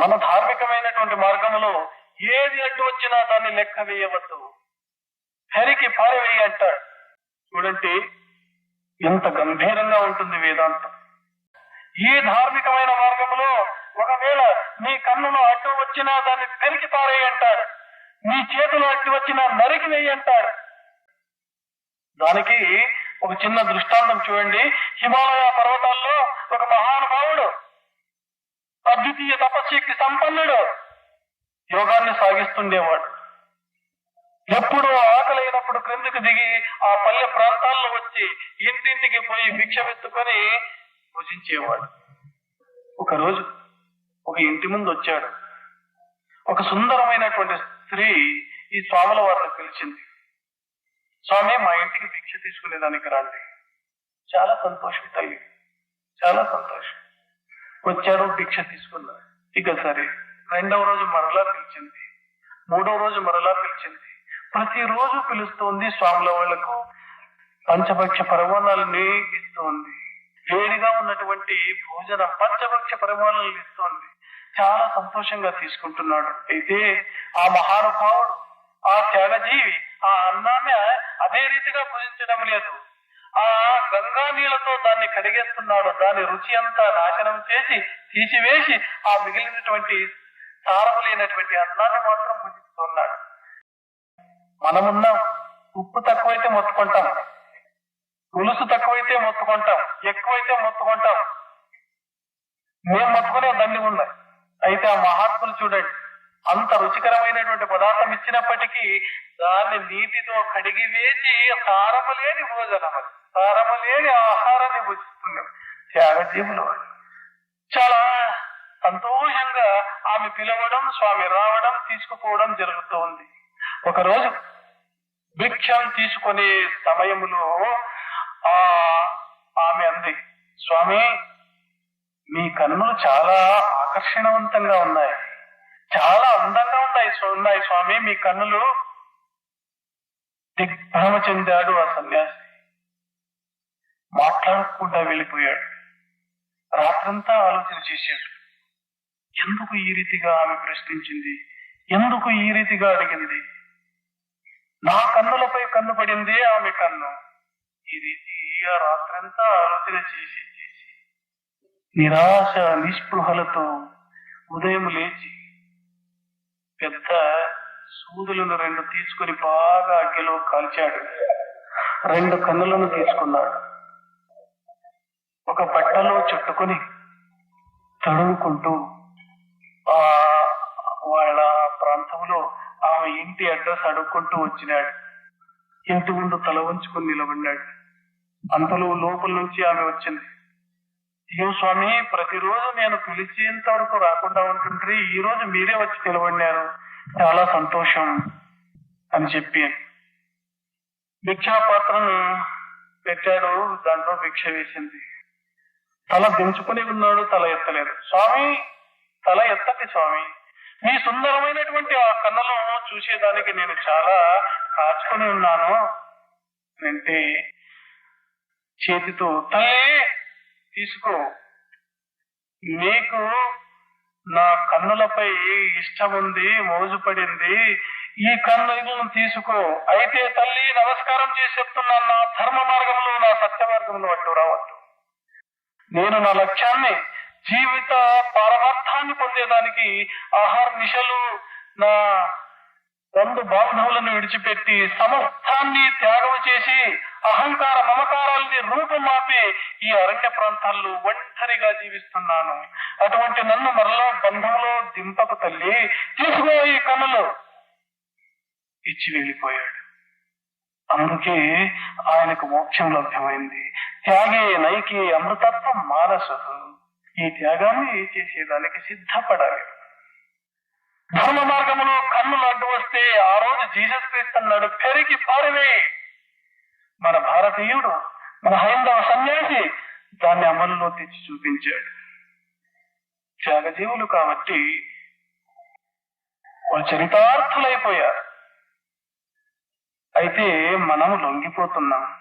మన ధార్మికమైనటువంటి మార్గంలో ఏది అడ్డు వచ్చినా దాన్ని లెక్క వేయవద్దు. హరికి పారవేయి అంటాడు. చూడండి ఎంత గంభీరంగా ఉంటుంది వేదాంతం. ఈ ధార్మికమైన మార్గంలో ఒకవేళ నీ కన్నులో అడ్డు వచ్చినా దాన్ని పెరికి పారేయి అంటాడు. నీ చేతిలో అడ్డు వచ్చినా నరికి వేయి అంటాడు. దానికి ఒక చిన్న దృష్టాంతం చూడండి. హిమాలయ పర్వతాల్లో ఒక మహానుభావుడు అద్వితీయ తపశక్తి సంపన్నుడు. యోగాన్ని సాగిస్తుండేవాడు. ఎప్పుడు ఆకలైనప్పుడు క్రిందికి దిగి ఆ పల్లె ప్రాంతాల్లో వచ్చి ఇంటింటికి పోయి భిక్ష పెట్టుకొని భుజించేవాడు ఒక రోజు ఒక ఇంటి ముందు వచ్చాడు. ఒక సుందరమైనటువంటి స్త్రీ ఈ స్వాముల వారిని పిలిచింది. స్వామి మా ఇంటికి భిక్ష తీసుకునేదానికి రండి. చాలా సంతోషం తల్లి. చాలా సంతోషం. వచ్చాడు భిక్ష తీసుకున్నాడు ఇక సరే. రెండవ రోజు మరలా పిలిచింది. మూడవ రోజు మరలా పిలిచింది. ప్రతిరోజు పిలుస్తోంది స్వాముల వాళ్ళకు. పంచభక్ష పరమాణాలని ఇస్తోంది వేడిగా ఉన్నటువంటి భోజన పంచభక్ష పరమాణాలను ఇస్తోంది. చాలా సంతోషంగా తీసుకుంటున్నాడు. అయితే ఆ మహానుభావుడు ఆ త్యాగజీవి ఆ అన్నాన్ని అదే రీతిగా భుజించడం లేదు. ఆ గంగా నీళ్ళతో దాన్ని కడిగేస్తున్నాడు. దాని రుచి అంతా నాశనం చేసి తీసివేసి ఆ మిగిలినటువంటి సారము లేనటువంటి అన్నాన్ని మాత్రం భుజిస్తున్నాడు మనమున్నాం. ఉప్పు తక్కువైతే మొత్తుకుంటాం. పులుసు తక్కువైతే మొత్తుకుంటాం. ఎక్కువైతే మొత్తుకుంటాం. మేము మొత్తుకునే దండి ఉన్నాయి అయితే ఆ మహాత్ములు చూడండి. అంత రుచికరమైనటువంటి పదార్థం ఇచ్చినప్పటికీ దాన్ని నీటితో కడిగి వేసి సారము లేని భోజనం అది. ఆహారము లేని ఆహారాన్ని భుజిస్తున్నాం త్యాగజీవులు చాలా సంతోషంగా ఆమె పిలవడం స్వామి రావడం తీసుకుపోవడం జరుగుతూ ఉంది. ఒకరోజు భిక్షం తీసుకునే సమయంలో ఆ ఆమె అంది స్వామి మీ కన్నులు చాలా ఆకర్షణవంతంగా ఉన్నాయి. చాలా అందంగా ఉన్నాయి ఉన్నాయి స్వామి మీ కన్నులు దిగ్భ్రమ చెందాడు ఆ సన్యాసి. మాట్లాడకుండా వెళ్ళిపోయాడు. రాత్రంతా ఆలోచన చేశాడు. ఎందుకు ఈ రీతిగా ఆమె ప్రశ్నించింది? ఎందుకు ఈ రీతిగా అడిగింది? నా కన్నులపై కన్ను పడిందే ఆమె కన్ను. ఈ రీతి రాత్రంతా ఆలోచన చేసి చేసి నిరాశ నిస్పృహలతో ఉదయం లేచి పెద్ద సూదులను రెండు తీసుకొని బాగా అగ్గిలో కాల్చాడు. రెండు కన్నులను తీసుకున్నాడు. ఒక బట్టలో చుట్టుకొని తడుముకుంటూ ఆ వాళ్ళ ప్రాంతంలో ఆమె ఇంటి అడ్రస్ అడుక్కుంటూ వచ్చినాడు. ఇంటి ముందు తల వంచుకొని నిలబడినాడు అంతలో లోపల నుంచి ఆమె వచ్చింది. ఏం స్వామి ప్రతిరోజు నేను పిలిచేంత వరకు రాకుండా ఉంటుండ్రి ఈ రోజు మీరే వచ్చి నిలబడినారు. చాలా సంతోషం అని చెప్పి భిక్షా పాత్రను పెట్టాడు. దాంట్లో భిక్ష వేసింది. తల దించుకుని ఉన్నాడు తల ఎత్తలేదు. స్వామి తల ఎత్తది స్వామి. మీ సుందరమైనటువంటి ఆ కన్నులను చూసేదానికి నేను చాలా కాచుకొని ఉన్నాను. అంటే చేతితో తల్లి తీసుకో. నీకు నా కన్నులపై ఇష్టం ఉంది మోజు పడింది ఈ కన్నులను తీసుకో. అయితే తల్లి నమస్కారం చేసి చెప్తున్నాను. నా ధర్మ మార్గంలో నా సత్య మార్గంలో అడ్డు రావద్దు. నేను నా లక్ష్యాన్ని జీవిత పరమార్థాన్ని పొందేదానికి ఆహార నిశలు నా రెండు బాంధవులను విడిచిపెట్టి సమస్తాన్ని త్యాగం చేసి అహంకార మమకారాలని రూపుమాపి ఈ అరణ్య ప్రాంతాల్లో ఒంటరిగా జీవిస్తున్నాను. అటువంటి నన్ను మరలా బంధంలో దింపకు తల్లి తీసుకో ఈ కన్నులు. ఇచ్చి వెళ్ళిపోయాడు. అందుకే ఆయనకు మోక్షం లభ్యమైంది. త్యాగే నైకి అమృతత్వం మానసు। ఈ త్యాగాన్ని చేసేదానికి సిద్ధపడాలి। ధర్మ మార్గంలో కన్నులు అడ్డు వస్తే ఆ రోజు జీసస్ క్రీస్తు అన్నాడు పెరిగి పారివే! మన భారతీయుడు మన హైందవ సన్యాసి దాన్ని అమలులో తెచ్చి చూపించాడు। త్యాగజీవులు కాబట్టి వాళ్ళు చరితార్థులైపోయారు। అయితే మనము లొంగిపోతున్నాం।